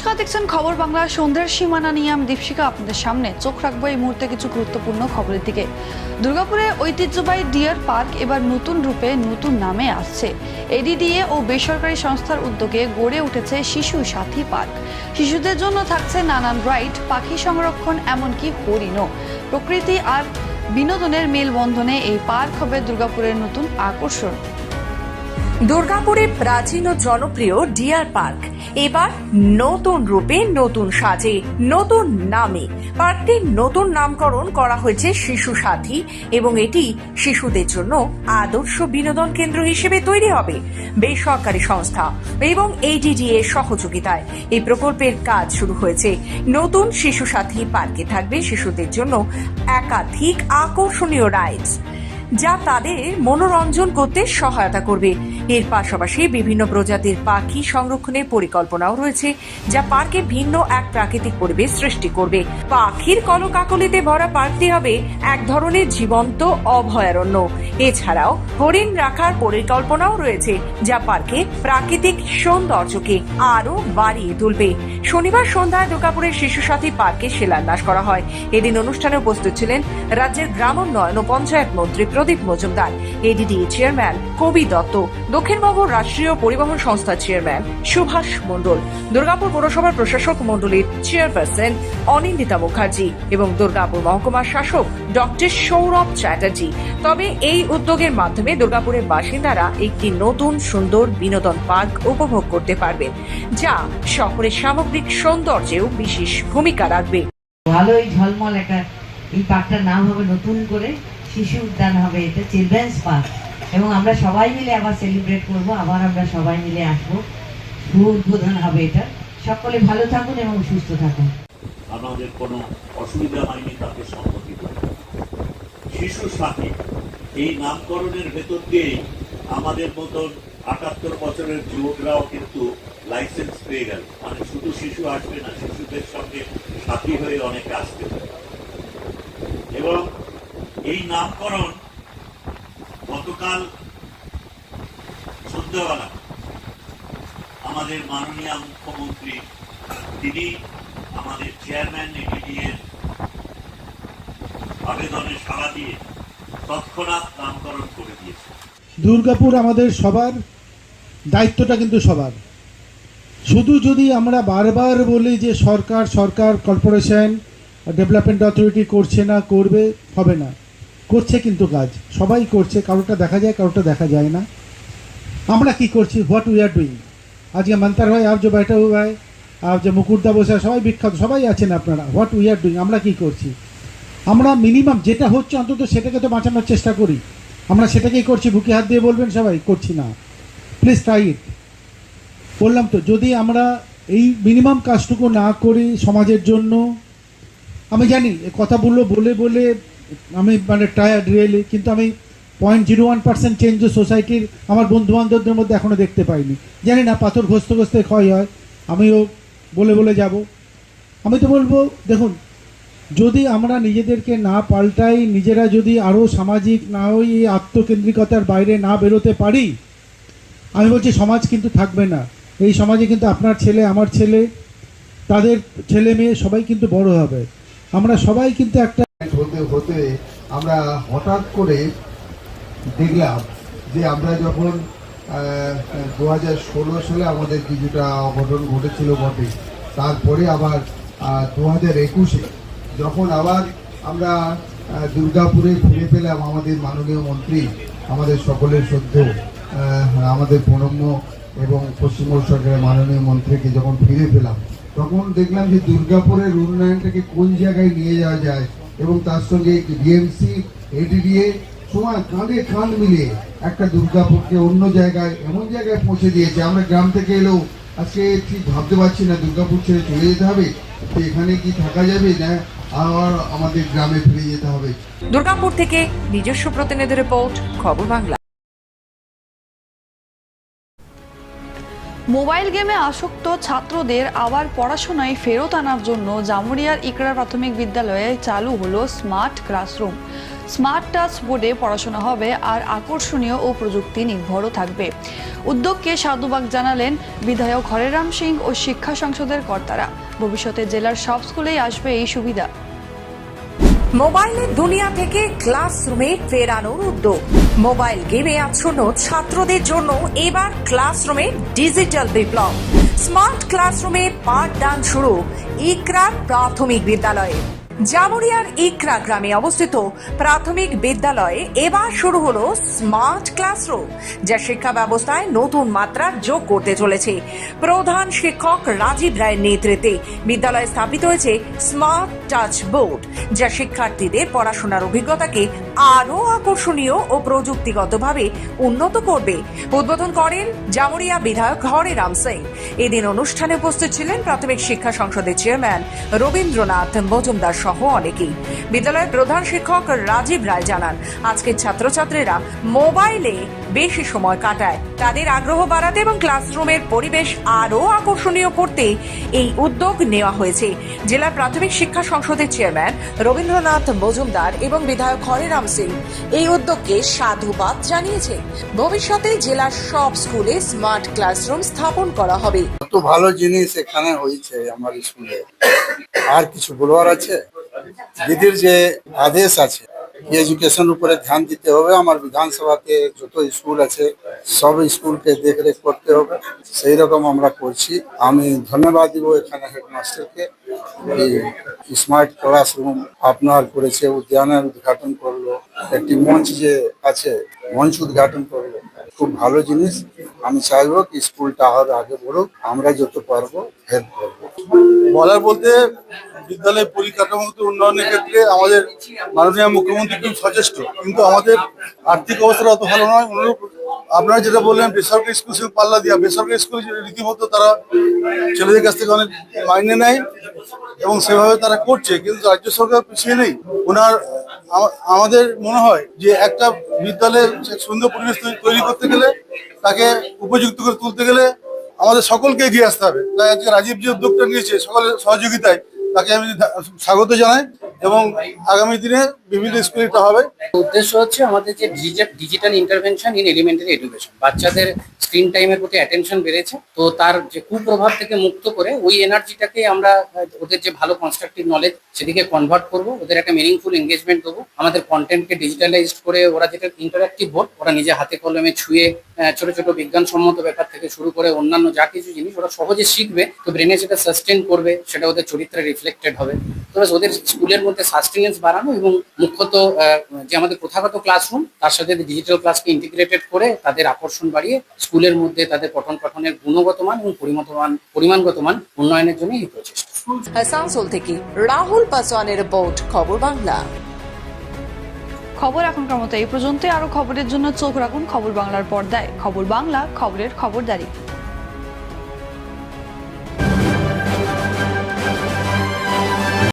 দেখছেন খবর বাংলা সন্ধ্যার সীমানা নিয়ে আমি দীপশিকা আপনাদের সামনে চোখ রাখব এই মুহূর্তে কিছু গুরুত্বপূর্ণ খবরের দিকে। দুর্গাপুরে ঐতিহ্যবাহী ডিয়ার পার্ক এবার নতুন রূপে নতুন নামে আসছে। এডিডিএ ও বেসরকারি সংস্থার উদ্যোগে গড়ে উঠেছে শিশু সাথী পার্ক। শিশুদের জন্য থাকছে নানান রাইড, পাখি সংরক্ষণ, এমনকি হরিণও। প্রকৃতি আর বিনোদনের মেলবন্ধনে এই পার্ক হবে দুর্গাপুরের নতুন আকর্ষণ। দুর্গাপুরে প্রাচীন ও জনপ্রিয় ডিয়ার পার্ক। এবার নতুন রূপে নতুন সাজে, নতুন নামে। পার্কটির নতুন নামকরণ করা হয়েছে শিশু সাথী এবং এটি শিশুদের জন্য আদর্শ বিনোদন কেন্দ্র হিসেবে তৈরি হবে। বেসরকারি সংস্থা এবং এইডিডিএ সহযোগিতায় এই প্রকল্পের কাজ শুরু হয়েছে। নতুন শিশু সাথী পার্কে থাকবে শিশুদের জন্য একাধিক আকর্ষণীয় রাইডস যা তাদের মনোরঞ্জন করতে সহায়তা করবে। এর পাশাপাশি বিভিন্ন প্রজাতির পাখি সংরক্ষণের পরিকল্পনাও রয়েছে, যা পার্কে ভিন্ন এক প্রাকৃতিক পরিবেশ সৃষ্টি করবে। পাখির কলকাকলিতে ভরা পার্কটি হবে এক ধরনের জীবন্ত অভয়ারণ্য। এছাড়াও হরিণ রাখার পরিকল্পনাও রয়েছে, যা পার্কে প্রাকৃতিক সৌন্দর্যকে আরও বাড়িয়ে তুলবে। শনিবার সন্ধ্যায় দুর্গাপুরের শিশু সাথী পার্কে শিলান্যাস করা হয়। এদিন অনুষ্ঠানে উপস্থিত ছিলেন রাজ্যের গ্রামোন্নয়ন ও পঞ্চায়েত মন্ত্রী প্রদীপ মজুমদার এডিডি চেয়ারম্যান কবি দত্ত, দক্ষিণবঙ্গ রাষ্ট্রীয় পরিবহন সংস্থার চেয়ারম্যান সুভাষ মণ্ডল, দুর্গাপুর পৌরসভার প্রশাসক মণ্ডলীর চেয়ারপারসন অনিন্দিতা মুখার্জি এবং দুর্গাপুর মহকুমার শাসক ডক্টর সৌরভ চ্যাটার্জি। তবে এই উদ্যোগের মাধ্যমে দুর্গাপুরের বাসিন্দারা একটি নতুন সুন্দর বিনোদন পার্ক উপভোগ করতে পারবেন যা শহরের সামগ্রিক সৌন্দর্যেও বিশেষ ভূমিকা রাখবে। ভালোই ঝলমল একটা, এই পার্কটার নাম হবে নতুন করে শিশু উদ্যান হবে, এটা চিলড্রেন্স পার্ক এবং আমরা সবাই মিলে আবার সেলিব্রেট করব, আবার আমরা সবাই মিলে আসব। উদ্বোধন হবে এটা। সকলে ভালো থাকুন এবং সুস্থ থাকুন। আমাদের কোনো অসুবিধা হয়নি তাকে সম্মতি শিশু সাথী, এই নামকরণের ভেতর দিয়েই আমাদের মতন আটাত্তর বছরের যুবকরাও কিন্তু লাইসেন্স পেয়ে গেল। মানে শুধু শিশু আসবে না, শিশুদের সঙ্গে সাথী হয়ে অনেকে আসতে এবং এই নামকরণ গতকাল সন্ধ্যাবেলা আমাদের মাননীয় মুখ্যমন্ত্রী, তিনি আমাদের চেয়ারম্যান, এডিডিএর আবেদনে সাড়া দিয়ে তৎক্ষণাৎ নামকরণ করে দিয়েছে দুর্গাপুর আমাদের সবার, দায়িত্বটা কিন্তু সবার। শুধু যদি আমরা বারবার বলি যে সরকার সরকার, কর্পোরেশন, ডেভেলপমেন্ট অথরিটি করছে না, করবে, হবে না। করছে কিন্তু কাজ। সবাই করছে কারোটা দেখা যায় কারোটা দেখা যায় না। আমরা কি করছি? হোয়াট উই আর ডুইং আজকে মান্তার ভাই, আর যে বেটা ভাই, আর যে মুকুরদা বসে সবাই বিখ্যাত, সবাই আছেন আপনারা। হোয়াট উই আর ডুইং আমরা কি করছি? আমরা মিনিমাম যেটা হচ্ছে অন্তত সেটাকে তো বাঁচানোর চেষ্টা করি। আমরা সেটাকেই করছি। বুকে হাত দিয়ে বলবেন সবাই, করছি না। প্লিজ ট্রাই ইট বললাম তো, যদি আমরা এই মিনিমাম কাজটুকু না করি সমাজের জন্য, আমি জানি কথা বলল, বলে বলে আমি মানে টায়ার্ড রিয়েলি কিন্তু আমি point zero one percent change সোসাইটির আমার বন্ধু বান্ধবদের মধ্যে এখনও দেখতে পাইনি। জানি না, পাথর ঘষতে ঘষতে ক্ষয় হয়, আমিও বলে বলে যাব। আমি তো বলব, দেখুন, যদি আমরা নিজেদেরকে না পাল্টাই, নিজেরা যদি আরও সামাজিক না ওই আত্মকেন্দ্রিকতার বাইরে না বেরোতে পারি, আমি বলছি সমাজ কিন্তু থাকবে না। এই সমাজে কিন্তু আপনার ছেলে, আমার ছেলে, তাদের ছেলে মেয়ে সবাই কিন্তু বড় হবে। আমরা সবাই কিন্তু একটা আমরা হঠাৎ করে দেখলাম যে আমরা যখন দু হাজার ষোলো সালে আমাদের কিছুটা অঘটন ঘটেছিল বটে, তারপরে আবার দু হাজার একুশে যখন আবার আমরা দুর্গাপুরে ফিরে পেলাম আমাদের মাননীয় মন্ত্রী, আমাদের সকলের সদ্য আমাদের প্রণম্য এবং পশ্চিমবঙ্গ সরকারের মাননীয় মন্ত্রীকে যখন ফিরে পেলাম, তখন দেখলাম যে দুর্গাপুরের উন্নয়নটাকে কোন জায়গায় নিয়ে যাওয়া যায় এবং তার সঙ্গে ডিএমসি, এডিডিএ সময় কাঁধে কাঁধ মিলিয়ে একটা দুর্গাপুরকে অন্য জায়গায়, এমন জায়গায় পৌঁছে দিয়েছে। আমরা গ্রাম থেকে এলেও আজকে ঠিক ভাবতে পারছি না দুর্গাপুর ছেড়ে চলে যেতে হবে এখানে কি থাকা যাবে না, আবার আমাদের গ্রামে ফিরে যেতে হবে। দুর্গাপুর থেকে নিজস্ব প্রতিনিধি রিপোর্ট, খবর বাংলা। মোবাইল গেমে আসক্ত ছাত্রদের আবার পড়াশোনায় ফেরত আনার জন্য জামুরিয়ার ইকরা প্রাথমিক বিদ্যালয়ে চালু হলো স্মার্ট ক্লাসরুম। স্মার্ট টাচ বোর্ডে পড়াশোনা হবে আর আকর্ষণীয় ও প্রযুক্তি নির্ভরও থাকবে। উদ্যোগকে সাধুবাগ জানালেন বিধায়ক হরেরাম সিং ও শিক্ষা সংসদের কর্তারা। ভবিষ্যতে জেলার সব স্কুলেই আসবে এই সুবিধা। মোবাইলের দুনিয়া থেকে ক্লাসরুমে ফেরানোর উদ্যোগ। মোবাইল গেমে আচ্ছন্ন ছাত্রদের জন্য এবার ক্লাসরুমে ডিজিটাল বিপ্লব। স্মার্ট ক্লাসরুমে পাঠদান শুরু ইকরার প্রাথমিক বিদ্যালয়ে। জামুরিয়ার ইকরা গ্রামে অবস্থিত প্রাথমিক বিদ্যালয়ে এবার শুরু হলো স্মার্ট ক্লাসরুম, যা শিক্ষা ব্যবস্থায় নতুন মাত্রা যোগ করতে চলেছে। প্রধান শিক্ষক রাজীব রায়ের নেতৃত্বে বিদ্যালয়ে স্থাপিত হয়েছে স্মার্ট টাচ বোর্ড, যা শিক্ষার্থীদের পড়াশোনার অভিজ্ঞতাকে আরও আকর্ষণীয় ও প্রযুক্তিগতভাবে উন্নত করবে। উদ্বোধন করেন জামুরিয়া বিধায়ক হরে রাম সিং। এদিন অনুষ্ঠানে উপস্থিত ছিলেন প্রাথমিক শিক্ষা সংসদের চেয়ারম্যান রবীন্দ্রনাথ মজুমদার সহ অনেকেই। বিদ্যালয়ের প্রধান শিক্ষক রাজীব রায় জানান, আজকের ছাত্রছাত্রীরা মোবাইলে বেশি সময় কাটায়। তাদের আগ্রহ বাড়াতে এবং ক্লাসরুমের পরিবেশ আরও আকর্ষণীয় করতে এই উদ্যোগ নেওয়া হয়েছে। জেলার প্রাথমিক শিক্ষা সংসদের চেয়ারম্যান রবীন্দ্রনাথ মজুমদার এবং বিধায়ক হরিরাম সিং এই উদ্যোগকে সাধুবাদ জানিয়েছে। ভবিষ্যতে জেলার সব স্কুলে স্মার্ট ক্লাসরুম স্থাপন করা হবে। কত ভালো জিনিস এখানে হয়েছে আমার স্কুলে। আর কিছু বলবার আছে? দিদির যে আদেশ আছে এডুকেশন উপরে ধ্যান দিতে হবে। আমার বিধানসভাতে যত স্কুল আছে, সব স্কুলকে দেখরেখ করতে হবে। সেই রকম আমরা করছি। আমি ধন্যবাদ দিব এখানে হেডমাস্টারকে। স্মার্ট ক্লাসরুম আপনার করেছে, উদ্যানের উদ্ঘাটন করল। একটি মঞ্চ যে আছে, মঞ্চ উদ্ঘাটন করল। খুব ভালো জিনিস। আমি চাইব কি স্কুলটা আরও আগে বলুক আমরা যত পারব হেল্প করব। বলার বলতে বিদ্যালয় পরিকাঠামোগত উন্নয়নের ক্ষেত্রে আমাদের মাননীয় মুখ্যমন্ত্রী খুব সচেষ্ট। কিন্তু আমাদের আর্থিক অবস্থা অত ভালো নয়। অনুরূপ আপনারা যেটা বললেন, বেসরকারি স্কুল সঙ্গে পাল্লা দিয়া বেসরকারি স্কুল রীতিমতো তারা ছেলেদের কাছ থেকে অনেক মাইনে নেয় এবং সেভাবে তারা করছে। কিন্তু রাজ্য সরকার পিছিয়ে নেই। ওনার আমাদের মনে হয় যে একটা বিদ্যালয়ের সে সুন্দর পরিবেশ তৈরি করতে গেলে, তাকে উপযুক্ত করে তুলতে গেলে আমাদের সকলকে এগিয়ে আসতে হবে। তাই আজকে রাজীব যে উদ্যোগটা নিয়েছে, সকলের সহযোগিতায় তাকে আমি স্বাগত জানাই এবং আগামী দিনে বিভিন্ন স্কুলে হবে। উদ্দেশ্য হচ্ছে আমাদের যে digital intervention in elementary education. বাচ্চাদের স্ক্রিন টাইমের প্রতি অ্যাটেনশন বেড়েছে। তো তার যে কুপ্রভাব থেকে মুক্ত করে ওই এনার্জিটাকে আমরা, ওদের যে ভালো কনস্ট্রাকটিভ নলেজ সেদিকে কনভার্ট করব, ওদের একটা মিনিংফুল এঙ্গেজমেন্ট দেবো। আমাদের কন্টেন্টকে ডিজিটালাইজড করে ওরা যেটা ইন্টারাক্টিভ বোর্ড ওরা নিজে হাতে কলমে ছুঁয়ে ছোট ছোট বিজ্ঞানসম্মত ব্যাপার থেকে শুরু করে অন্যান্য যা কিছু জিনিস ওরা সহজে শিখবে। তো ব্রেনে সেটা সাস্টেন করবে, সেটা ওদের চরিত্রে রিফ্লেক্টেড হবে। তো ওদের স্কুলের মধ্যে সাস্টেনেন্স বাড়ানো এবং মুখ্যত আহ, যে আমাদের প্রথাগত ক্লাসরুম তার সাথে ডিজিটাল ক্লাসকে ইন্টিগ্রেটেড করে তাদের আকর্ষণ বাড়িয়ে স্কুলের মধ্যে তাদের পঠন পাঠনের গুণগত মান এবং পরিমত মান পরিমাণগত মান উন্নয়নের জন্য এই প্রচেষ্টা। আসানসোল থেকে রাহুল পাসওয়ানের রিপোর্ট খবর বাংলা। খবর এখনকার মতো এই পর্যন্ত আরও খবরের জন্য চোখ রাখুন খবর বাংলার পর্দায়। খবর বাংলা খবরের খবরদারি।